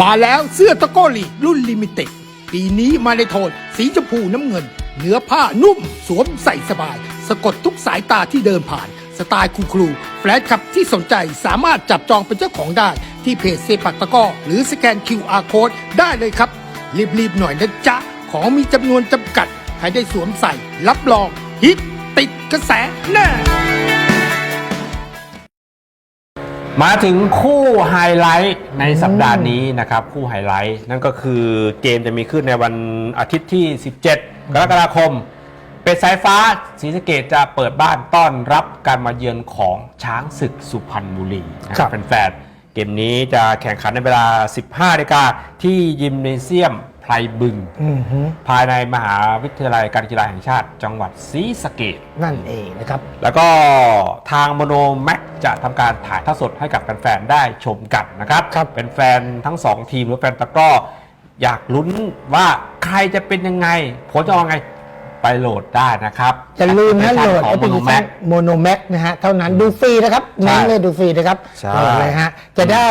มาแล้วเสื้อตะโกอลีรุ่นลิมิเต็ด ปีนี้มาในโทน สีชมพูน้ำเงิน เนื้อผ้านุ่มสวมใส่สบาย สะกดทุกสายตาที่เดินผ่าน สไตล์คูลครูแฟลชขับที่สนใจสามารถจับจองเป็นเจ้าของได้ ที่เพจเซปักตะก้อหรือสแกน QR Code ได้เลยครับ รีบๆหน่อยนะจ๊ะ ของมีจำนวนจำกัด ใครได้สวมใส่ รับรอง ฮิตติดกระแสแน่ มาถึงคู่ไฮไลท์ในสัปดาห์นี้นะครับ คู่ไฮไลท์นั่นก็คือเกมจะมีขึ้นในวันอาทิตย์ที่ 17 กรกฎาคม เป็ดสายฟ้าศรีสะเกดจะเปิดบ้านต้อนรับการมาเยือนของช้างศึกสุพรรณบุรีนะคครัรับบแฟนๆเกมนี้จะแข่งขันในเวลา 15นาฬิกาที่ยิมเนเซียม ไพรบึง อือฮึภายในมหาวิทยาลัยการกีฬาแห่งชาติ จังหวัดศรีสะเกดนั่นเองนะครับ แล้วก็ทางโมโนแม็กจะทำการถ่ายทอดสดให้กับแฟนๆได้ชมกันนะครับครับ เป็นแฟนทั้ง 2 ทีมหรือแฟนตะกร้ออยากลุ้นว่าใครจะเป็นยังไงผลจะออกไง ไปโหลดได้นะครับอย่าลืมนะโหลดขแอองปพโมลิโนเคชัแม็นกโมโนแม็กนะฮะเท่านั้นดูฟรีนะครับใช่เน้นเลยดูฟรีนะครับใช่ โหลดเลยฮะจะได้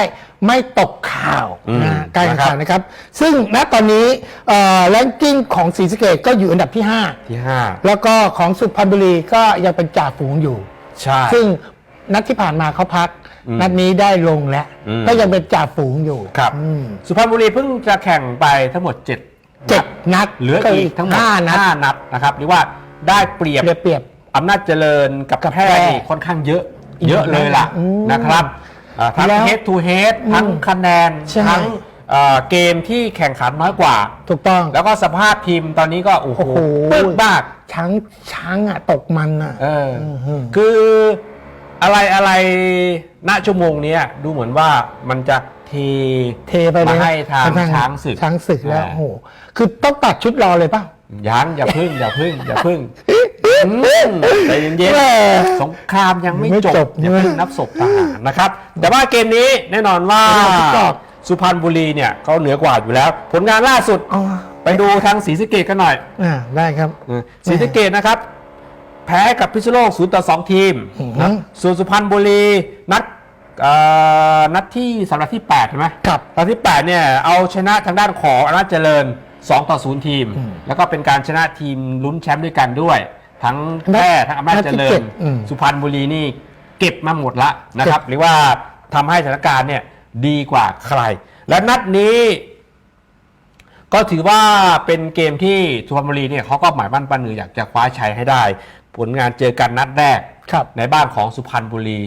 ไม่ตกข่าวอืมนะฮะการแข่งขันนะครับนะครับ ซึ่งณตอนนี้แรงกิ้งของศรีสะเกดก็อยู่อันดับที่ ที่ 5 แล้วก็ของสุพรรณบุรีก็ยังเป็นจ่าฝูงอยู่ 5 ใช่ ซึ่งนัดที่ผ่านมาเขาพักอืมนัดนี้ได้ลงแล้ว อืม ก็ยังเป็นจ่าฝูงอยู่ครับ อืม สุพรรณบุรีเพิ่งจะแข่งไปทั้งหมด 7 เจ็ดนัดเหลืออีกทั้งหมดห้านัด5นัดนะครับเรียกว่าได้เปรียบเปรียบเปรียบอำนาจเจริญกับกับแพร่แพร่นี่ค่อนข้างเยอะอีกเยอะเลยล่ะอืมนะครับอ่าทั้งแล้ว head to head อืมทั้งคะแนนใช่ทั้งเอ่อเกมที่แข่งขันน้อยกว่า ถูกต้อง แล้วก็สภาพทีมตอนนี้ก็ โอ้โหโอ้โหปึ๊กมากช้างช้างอะตกมันอะเออออหือคืออะไรอะไรณชั่วโมงเนี้ยดูเหมือนว่ามันจะ เทเทไปเลยมาให้ทางทช้างศึกช้างศึกแล้วอ่าโอ้โหคือต้องตัดชุดรอเลยป่ะยังอย่าพึ่งอย่าพึ่งอย่าพึ่งอืมใจเย็นแหม่ๆสงครามยังไม่ไม่จจบบอย่าเพิ่งนับศพทหารนะครับ แต่ว่าเกมนี้แน่นอนว่าไม่ต้องจบสุพรรณบุรีเนี่ยเขาเหนือกว่าอยู่แล้ว ผลงานล่าสุดอ๋อไปดูทางศรีสะเกดกันหน่อยอ่าได้ครับศรีสะเกดนะครับ แพ้กับพิษณุโลกศูนย์ต่อสองทีมอือฮึนะส่วนสุพรรณบุรีนัดเอ่อ นัดที่สัปดาห์ที่8ใช่ไหมครับตอนที่8เนี่ยเอาชนะทางด้านของอำนาจเจริญ 2 ต่อ 0 ทีมอืมแล้วก็เป็นการชนะทีมลุ้นแชมป์ด้วยกันด้วย ทั้งแพร่ทั้งอำนาจเจรินัดที่เจ็ญดอืมสุพรรณบุรีนี่เก็บมาหมดละนะครับเก็บหรือว่าทำให้สถานการณ์เนี่ยดีกว่าใคร และนัดนี้ ก็ถือว่าเป็นเกมที่สุพรรณบุรีเนี่ยเขาก็หมายมั่นปั้นมืออยากจะคว้าชัยให้ได้ ผลงานเจอกันนัดแรกครับในบ้านของสุพรรณบุรี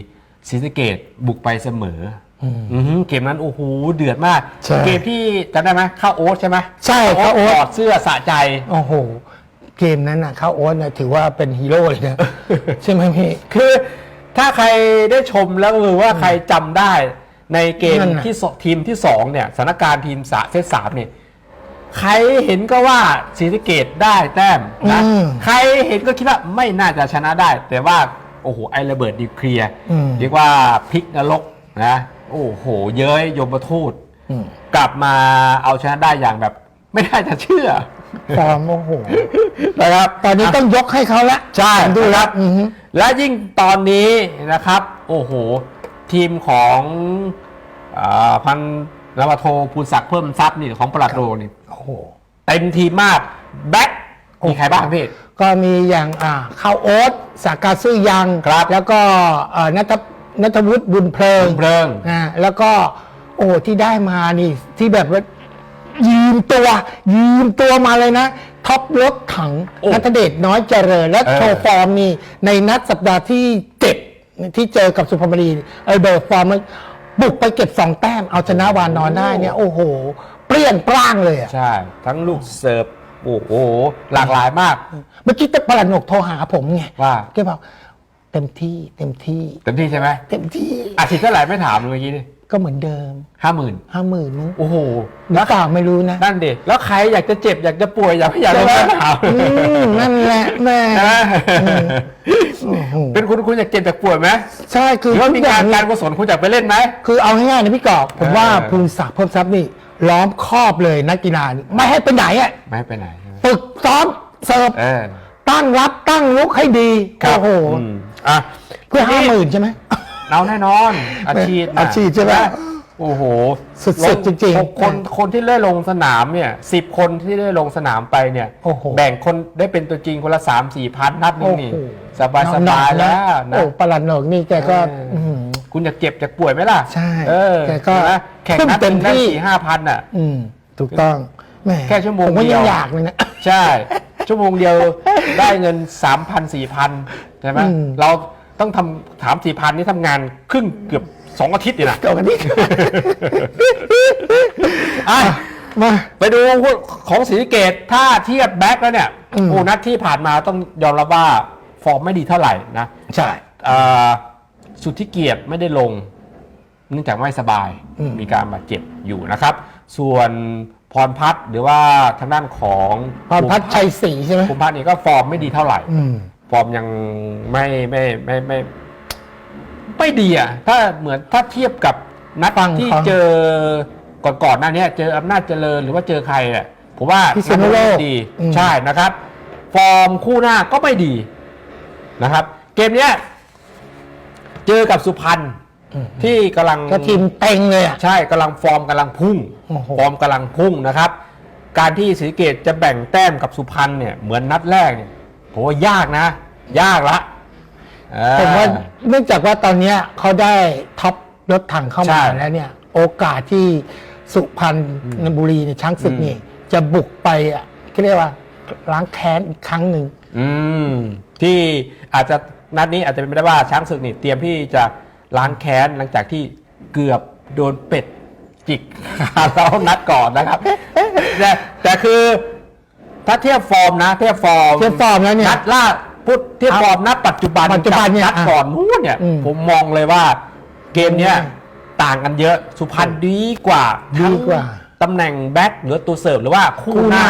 ศรีสะเกดบุกไปเสมออมอื้อหือเกมนั้นโอ้โหเดือดมาก ใช่เกมที่จำได้ไหมเข้าโอ๊ตใช่ไหมใช่เข้าโอ๊ต ถอดเสื้อสะใจ โอ้โห เกมนั้นน่ะเขาโอ๊ตน่ะถือว่าเป็นฮีโร่เลยนะ ใช่ไหมพี่ คือถ้าใครได้ชมแล้วหรือว่าใครจำได้ในเกมนั่นน่ะ ที่สทีมที่สองเนี่ยสถานการณ์ทีมสะเซตสามเนี่ยใครเห็นก็ว่าศรีสะเกดได้แต้มนะอืมใครเห็นก็คิดว่าไม่น่าจะชนะได้ แต่ว่า โอ้โหไอระเบิดดิวเคลียร์อืม เรียกว่าพลิกนรกนะโอ้โห เย้ยยมทูตอืมกลับมาเอาชนะได้อย่างแบบ ไม่ได้จะเชื่อฟอร์มโอ้โหนะครับ ตอนนี้ต้องยกให้เขาละใช่ ผมดูนะคแล้รัวบอือฮึ และยิ่งตอนนี้นะครับ โอ้โห ทีมของอาพันนาวาโทภูลศักดิ์เพิ่มทรัพย์นี่ของปลัดโรนี่โอ้โห เต็มทีมมากแบ็ค มีใครบ้างพี่ ก็มีอย่างอ่าข้าวโอ๊ตสากาซื่อยัง ครับ แล้วก็เอ่อนัทนัทวุฒิบุญเพลิงบุญเพลิง อ่าแล้วก็โอ้ที่ได้มานี่ที่แบบว่ายืมตัว ยืมตัวมาเลยนะท็อปรถถังโอ้นัทเดชน้อยเจริญ และเออโชว์ฟอร์มนี่ในนัดสัปดาห์ที่เจ็ดที่เจอกับสุพรรณบุรีเออเดอร์ฟอร์มมันบุกไปเก็บสองแต้มเอาชนะวานนอนได้เนี่ยโอ้โห เปรี้ยนปร้างเลยอะ ใช่ ทั้งลูกเสิร์ฟ โอ้โหหลากหลายมาก เมื่อกี้ตะประหลัดหนกโทรหาผมไงว่า แกบอกเต็มที่เต็มที่ เต็มที่ใช่ไหมเต็มที่อาทิตย์เท่าไหร่ไม่ถามเลยเมื่อกี้นี่ก็เหมือนเดิมห้าหมื่นห้าหมื่นมั้งโอ้โหหรือเปล่าไม่รู้นะนั่นดิแล้วใครอยากจะเจ็บอยากจะป่วยอยากไม่อยากจะถามอืมนั่นแหละแม่นะโอ้โหเป็นคุณคุณอยากเจ็บอยากป่วยไหมใช่หคือรือว่ามีทุงานอย่การกุศลคุณอยากไปเล่นไหมคือเอาง่ายๆนะพี่กอบผมว่าเออภูมิศักดิ์เพิ่มทรัพย์นี่ ล้อมครอบเลยนักกีฬานี่ไม่ให้ไปไหนอะไม่ให้ไปไหนใช่ไหมฝึกซ้อมเสิร์ฟเออ ตั้งรับตั้งลุกให้ดีโอ้โหอืมอะเพื่อห้าหมื่นใช่ไหมเอาแน่นอนอาชีพน่ะอาชีพใช่ไหมโอ้โหสุดๆจริงๆลคนคนที่ได้ลงสนามเนี่ยสิบคนที่ได้ลงสนามไปเนี่ย โอ้โหแบ่งคนได้เป็นตัวจริงคนละสามสี่พันนัดนึงนี่โอ้โห สบายสบายๆแล้วโอ้นะ ปลัดโหนกนี่แกก็เอออื้ อหือ คุณจะเจ็บจะป่วยไหมล่ะใช่เออแกก็เห็นไหมแข่งทุ่มนัดเต็มหนึ่งได้ที่ สี่ห้าพันอะ อืม ถูกต้องแหมแค่ชั่วโมงผมก็เดียัยว งอยากเลยนะ ใช่ ชั่วโมงเดียวได้เงินสามพันสี่พันใช่ไหมอืม เราต้องทำถามสี่พันนี่ทำงานครึ่งเกือบสองอาทิตย์เลยนะ เกี่ยวกันนี่ อะมา ไปดูของศรีสะเกตถ้าเทียบแบ็คแล้วเนี่ยอืม โอ้นัดที่ผ่านมาต้องยอมรับว่าฟอร์มไม่ดีเท่าไหร่นะ ใช่ เอ่อ สุทธิเกียรติไม่ได้ลง เนื่องจากไม่สบายอืมมีการบาดเจ็บอยู่นะครับ ส่วนพรพัฒน์หรือว่าทางด้านของพรพัฒน์ชัยศรีใช่ไหมภูมิพัฒน์นี่ก็ฟอร์มไม่ดีเท่าไหร่อืมฟอร์มยังไม่ไม่ไม่ไม่ไม่ดีอะถ้าเหมือนถ้าเทียบกับนัดฝั่งที่ของเจอก่อนก่อนๆหน้าเนี้ยเจออำนาจเจริญหรือว่าเจอใครอะผมว่าพิษณุโลกนัดนี้ดีอืมใช่นะครับ ฟอร์มคู่หน้าก็ไม่ดีนะครับ เกมเนี้ย เจอกับสุพรรณอืมที่กำลังก็ทีมเต็งเลยอะ ใช่กำลังฟอร์มกำลังพุ่ง โอ้โห ฟอร์มกำลังพุ่งนะครับ การที่ศรีสะเกตจะแบ่งแต้มกับสุพรรณเนี่ยเหมือนนัดแรกเนี่ยผมว่ายากนะ ยากละเออ ผมว่าเนื่องจากว่าตอนเนี้ยเขาได้ท็อปรถถังเข้าใช่มาแล้วเนี่ย โอกาสที่สุพรรณบุรีในยช้างศึกอืม นี่จะบุกไปอะเขาเรียกว่าล้างแค้นอีกครั้งหนึ่ง อืมที่อาจจะ นัดนี้อาจจะเป็นไปได้ว่าช้างศึกนี่เตรียมที่จะล้างแค้นหลังจากที่เกือบโดนเป็ดจิกขาเรานัดก่อนนะครับแต่แต่คือถ้าเทียบฟอร์มนะ เทียบฟอร์มเทียบฟอร์มแล้วเนี่ยนัดล่าพูดเทียบฟอร์มนัดปัจจุบันปัจจุบันเนี่ยกับนัดก่อนนู้นเนี่ย อืม ผมมองเลยว่าเกมเนี้ยต่างกันเยอะสุพรรณดีกว่าดีกว่าทั้งตำแหน่งแบ็คหรือตัวเสิร์ฟหรือว่าคู่คู่หหน้าน้า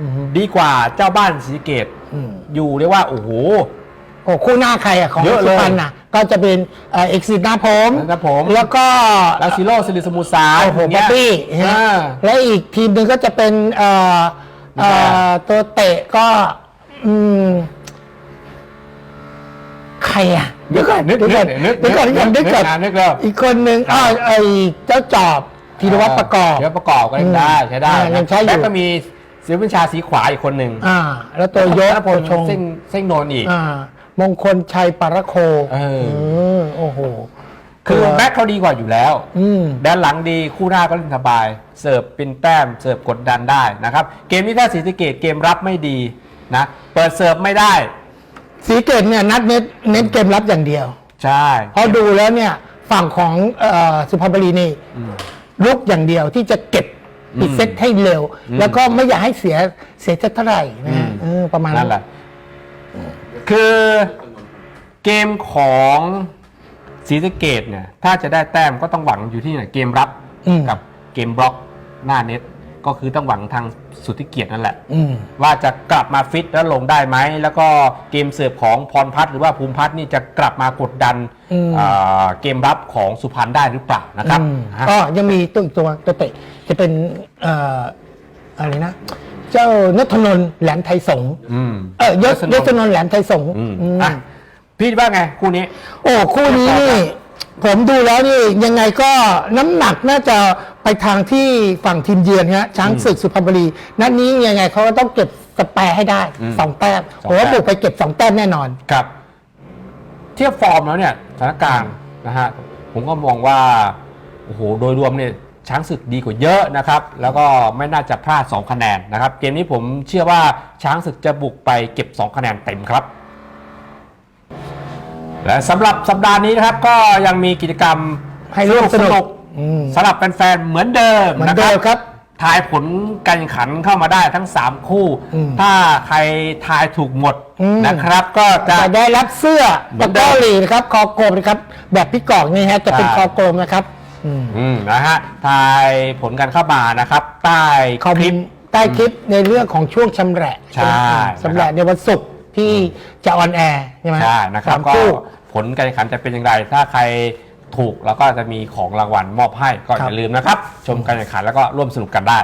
อือฮึ ดีกว่าเจ้าบ้านศรีสะเกตอืม อยู่เรียกว่า โอ้โห โอ้คู่หน้าใครอะของเยอะเลยสุพรรณน่ะ ก็จะเป็นเอ่อ็กซินาผมนะครับผม แล้วก็ลาซิโลซิลิสมุทรสาโอ้โหอย่างบ๊เงี้อยบบี้ใช่ไหมอ่า และอีกทีมหนึ่งก็จะเป็นเอ่อเอ่อตัวเตะก็อืมใครอะเดี๋ยวก่อนนึกเดี๋ยวก่อนนึกเดี๋ยวก่อนนึกเดี๋ยวก่อนนึกแล้ว อีกคนหนึ่งครับอ้าวไอ้เจ้าจอบธีรวัตรประกอบ เดี๋ยวประกอบก็ยังได้อืมใช้ได้อ่ายังใช้อยู่ แล้วก็มีศิลปินชาสีขวาอีกคนหนึ่งอ่า แล้วตัวยศธนพลโชง เส้งเส้งโนนอีก อ่า มงคลชัยปารโคเออ มโอ้โหคือแบ็คเขาดีกว่าอยู่แล้ว อืม ด้านหลังดีคู่หน้าก็เล่นสบาย เสิร์ฟเป็นแต้มเสิร์ฟกดดันได้นะครับ เกมนี้ถ้าศรีสะเกดเกมรับไม่ดีนะ เปิดเสิร์ฟไม่ได้ สีเกตเนี่ยนัดเน้นเน้นเกมรับอย่างเดียว ใช่ เพราะดูแล้วเนี่ยฝั่งของเอ่อสุพรรณบุรีนี่อืมลุกอย่างเดียวที่จะเก็บปิดอืมเซตให้เร็วอืมแล้วก็ไม่อยากให้เสียเสียเซตเท่าไหร่นะอืมเออประมาณ นั่นแหละ คือเกมของศรีสะเกดเนี่ย ถ้าจะได้แต้มก็ต้องหวังอยู่ที่ไหนเกมรับอืม กับเกมบล็อกหน้าเน็ต ก็คือต้องหวังทางสุทธิเกียรตินั่นแหละ อืม ว่าจะกลับมาฟิตแล้วลงได้ไหม แล้วก็เกมเสิร์ฟของพรพัฒน์หรือว่าภูมิพัฒน์นี่จะกลับมากดดันอืมอ่าเกมรับของสุพรรณได้หรือเปล่านะครับอืมฮะ ก็ยังมีตัวอีกตัวตัวเตะจะเป็นเอ่ออะไรนะ เจ้านทนนท์แหลมไทยสงฆ์อืม เออยศยศนนท์แหลมไทยสงฆ์อืม อืมอะพี่ว่าไงคู่นี้ โอ้คู่นี้นี่ ผมดูแล้วนี่ยังไงก็น้ำหนักน่าจะไปทางที่ฝั่งทีมเยือนฮะช้างศึกสุพรรณบุรี นัดนี้ยังไงเขาก็ต้องเก็บสแปรให้ได้อืมสองแต้มสองผมว่าแต้ม บุกไปเก็บสองแต้มแน่นอน ครับ เทียบฟอร์มแล้วเนี่ยสถานการณ์นะฮะผมก็มองว่า โอ้โห โดยรวมเนี่ย ช้างศึกดีกว่าเยอะนะครับ แล้วก็ไม่น่าจะพลาด 2 คะแนนนะครับ เกมนี้ผมเชื่อว่าช้างศึกจะบุกไปเก็บ 2 คะแนนเต็มครับ และสำหรับสัปดาห์นี้นะครับก็ยังมีกิจกรรมให้ร่วมสนุกอืมสำหรับแฟนๆเหมือนเดิมเหมือนนะเดิมครับทายผลการแข่งขันเข้ามาได้ทั้ง 3 คู่อืมถ้าใครทายถูกหมดอืมนะครับ ก็จะจะได้รับเสื้อเหมืตะอนเดิกร้อมหลีนะครับคอกลมนะครับแบบพี่กอกนี่ฮะจะเป็นใช่คอกลมนะครับ อืม อืมนะฮะทายผลกันเข้ามานะครับ ใต้คอมคลิป ใต้คลิปในเรื่องของช่วงชำแหละใช่ชำแหละในวันศุกร์ที่จะออนแอร์ใช่ไหมใช่นะครับสามก็คู่ ผลการแข่งขันจะเป็นอย่างไร ถ้าใครถูกแล้วก็จะมีของรางวัลมอบให้ก็ครัอบย่าลืมนะครับ ชมการแข่งขันแล้วก็ร่วมสนุกกันได้